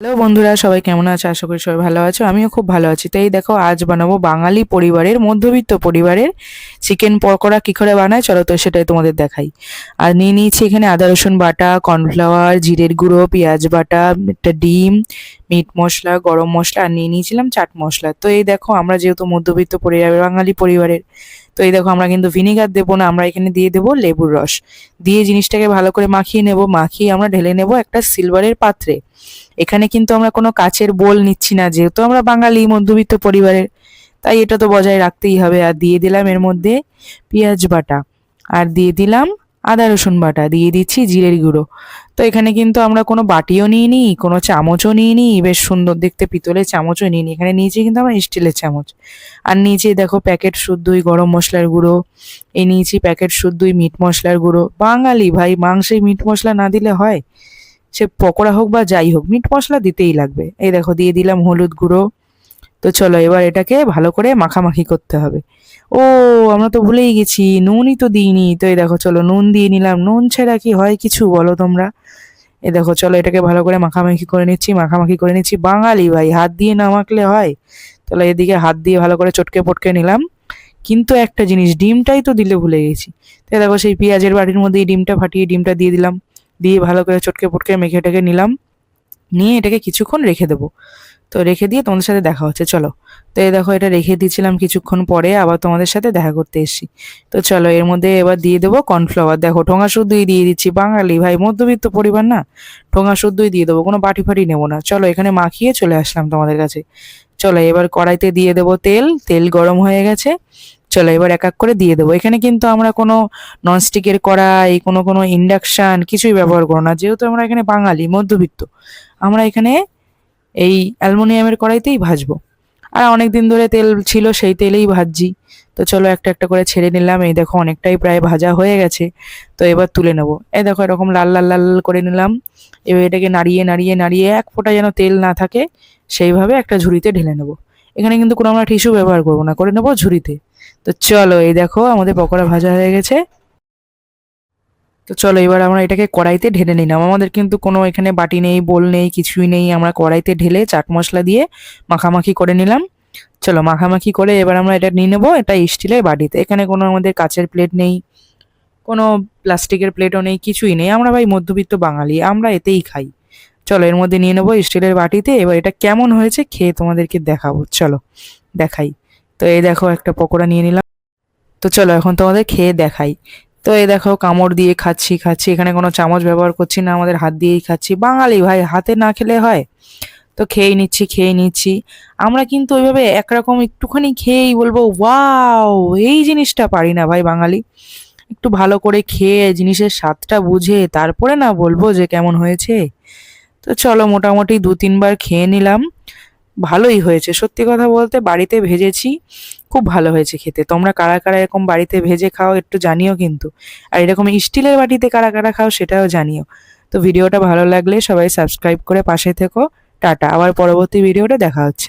Hello বন্ধুরা, সবাই কেমন আছে? আশা করি সবাই ভালো আছো। আমিও খুব ভালো আছি। তাই দেখো, আজ বানাবো বাঙালি পরিবারের, মধ্যবিত্ত পরিবারের চিকেন পকোড়া কী করে বানায়? চলো তো সেটাই তোমাদের দেখাই। আর নিয়ে নিয়েছি এখানে আদা, রসুন বাটা কর্নফ্লাওয়ার জিরের গুঁড়ো, পেঁয়াজ বাটা, একটা ডিম মিট মশলা, গরম মশলা, আর নিয়ে নিয়েছিলাম চাট মশলা। তো এই দেখো, আমরা যেহেতু মধ্যবিত্ত পরিবার, বাঙালি পরিবারের, তো এই দেখো, আমরা কিন্তু ভিনিগার দেবো না, আমরা এখানে দিয়ে দেবো লেবুর রস। দিয়ে জিনিসটাকে ভালো করে মাখিয়ে নেব। মাখিয়ে আমরা ঢেলে নেব একটা সিলভারের পাত্রে। এখানে কিন্তু আমরা কোনো কাচের বোল নিচ্ছি না, যেহেতু আমরা বাঙালি, মধ্যবিত্ত পরিবারের। তাই এটা তো বজায় রাখতেই হবে। আর দিয়ে দিলাম এর মধ্যে পেঁয়াজ বাটা, আর দিয়ে দিলাম আদা রসুন বাটা, দিয়ে দিচ্ছি জিরের গুঁড়ো। তো এখানে কিন্তু আমরা কোনো বাটিও নিইনি, কোনো চামচও নিইনি, বেশ সুন্দর দেখতে পিতলের চামচও নিইনি। এখানে নিয়েছি কিন্তু আমরা স্টিলের চামচ। আর নিয়েছি দেখো প্যাকেট শুদ্ধই গরম মশলার গুঁড়ো। এই নিয়েছি প্যাকেট শুদ্ধই মিট মশলার গুঁড়ো। বাঙালি ভাই, মাংসে মিট মশলা না দিলে হয়? সে পকোড়া হোক বা যাই হোক মিট মশলা দিতেই লাগবে। এই দেখো, দিয়ে দিলাম হলুদ গুঁড়ো। তো চলো, এবার এটাকে ভালো করে মাখামাখি করতে হবে। ও, আমরা তো ভুলেই গেছি, নুনই তো দিইনি। তো এই দেখো, চলো, নুন দিয়ে নিলাম। নুন ছাড়া কি হয় কিছু বলো তোমরা? এ দেখো, চলো, এটাকে ভালো করে মাখামাখি করে নিচ্ছি, মাখামাখি করে নিচ্ছি। বাঙালি ভাই, হাত দিয়ে না মাখলে হয়? তাহলে এদিকে হাত দিয়ে ভালো করে চটকে পটকে নিলাম। কিন্তু একটা জিনিস, ডিমটাই তো দিলে ভুলে গেছি। তো দেখো, সেই পেঁয়াজের বাটির মধ্যে ডিমটা ফাটিয়ে ডিমটা দিয়ে দিলাম। দিয়ে ভালো করে চটকে পটকে মেখে টেকে নিলাম। নিয়ে এটাকে কিছুক্ষণ রেখে দেবো। তো রেখে দিয়ে তোমাদের সাথে দেখা হচ্ছে, চলো। তো এই দেখো, এটা রেখে দিয়েছিলাম কিছুক্ষণ পরে, আবার তোমাদের সাথে দেখা করতে এসেছি। তো চলো, এর মধ্যে এবার দিয়ে দেবো কর্নফ্লাওয়ার। দেখো ঠোঙা শুদ্ধই দিয়ে দিচ্ছি, বাঙালি ভাই, মধ্যবিত্ত পরিবার না? ঠোঙা শুদ্ধই দিয়ে দেবো, কোনো বাটি ফাটি নেব না। চলো, এখানে মাখিয়ে চলে আসলাম তোমাদের কাছে। চলো, এবার কড়াইতে দিয়ে দেবো তেল। তেল গরম হয়ে গেছে। চলো এবার এক এক করে দিয়ে দেবো। এখানে কিন্তু আমরা কোনো ননস্টিকের কড়াই, কোনো কোনো ইন্ডাকশান কিছুই ব্যবহার করো না। যেহেতু আমরা এখানে বাঙালি, মধ্যবিত্ত, আমরা এখানে এই অ্যালুমিনিয়ামের কড়াইতেই ভাজবো। আর অনেক দিন ধরে তেল ছিল, সেই তেলেই ভাজছি। তো চলো একটা একটা করে ছেড়ে নিলাম। এই দেখো অনেকটাই প্রায় ভাজা হয়ে গেছে। তো এবার তুলে নেব। এই দেখো এরকম লাল লাল লাল করে নিলাম। এবার এটাকে নাড়িয়ে নাড়িয়ে নাড়িয়ে এক ফোঁটা যেন তেল না থাকে, সেইভাবে একটা ঝুড়িতে ঢেলে নেব। এখানে কিন্তু কোনো আমরা টিস্যু ব্যবহার করব না। করে নেব ঝুড়িতে। তো চলো, এই দেখো আমাদের পকোড়া ভাজা হয়ে গেছে। তো চলো, এবার আমরা এটাকে কড়াইতে ঢেলে নিলাম আমাদের কিন্তু কোনো এখানে বাটি নেই, বোল নেই, কিছুই নেই। আমরা কড়াইতে ঢেলে চাট মশলা দিয়ে মাখামাখি করে নিলাম। চলো, মাখামাখি করে এবার আমরা এটা নিয়ে নেব এটা স্টিলের বাটিতে। এখানে কোনো আমাদের কাচের প্লেট নেই, কোনো প্লাস্টিকের প্লেটও নেই, কিছুই নেই। আমরা ভাই মধ্যবিত্ত বাঙালি, আমরা এতেই খাই। চলো, এর মধ্যে নিয়ে নেব স্টিলের বাটিতে। এবার এটা কেমন হয়েছে খেয়ে তোমাদেরকে দেখাবো। চলো, দেখাই। তো এই দেখো একটা পকোড়া নিয়ে নিলাম। তো চলো এখন তোমাদের খেয়ে দেখাই। তো এই দেখো কামড় দিয়ে খাচ্ছি খাচ্ছি। এখানে কোনো চামচ ব্যবহার করছি না, আমাদের হাত দিয়েই খাচ্ছি। বাঙালি ভাই, হাতে না খেলে হয়? তো খেয়ে নিচ্ছি খেয়ে নিচ্ছি। আমরা কিন্তু ওইভাবে একরকম একটুখানি খেয়েই বলব, ওয়াও, এই জিনিসটা পারি না ভাই বাঙালি। একটু ভালো করে খেয়ে জিনিসের স্বাদটা বুঝে তারপরে না বলব যে কেমন হয়েছে। তো চলো মোটামুটি দু তিনবার খেয়ে নিলাম। ভালোই হয়েছে। সত্যি কথা বলতে বাড়িতে ভেজেছি, খুব ভালো হয়েছে খেতে। তোমরা কারা কারা এরকম বাড়িতে ভেজে খাও একটু জানিও কিন্তু। আর এরকম স্টিলের বাটিতে কারা কারা খাও সেটাও জানিও। তো ভিডিওটা ভালো লাগলে সবাই সাবস্ক্রাইব করে পাশে থেকো। টাটা, আবার পরবর্তী ভিডিওটা দেখা হচ্ছে।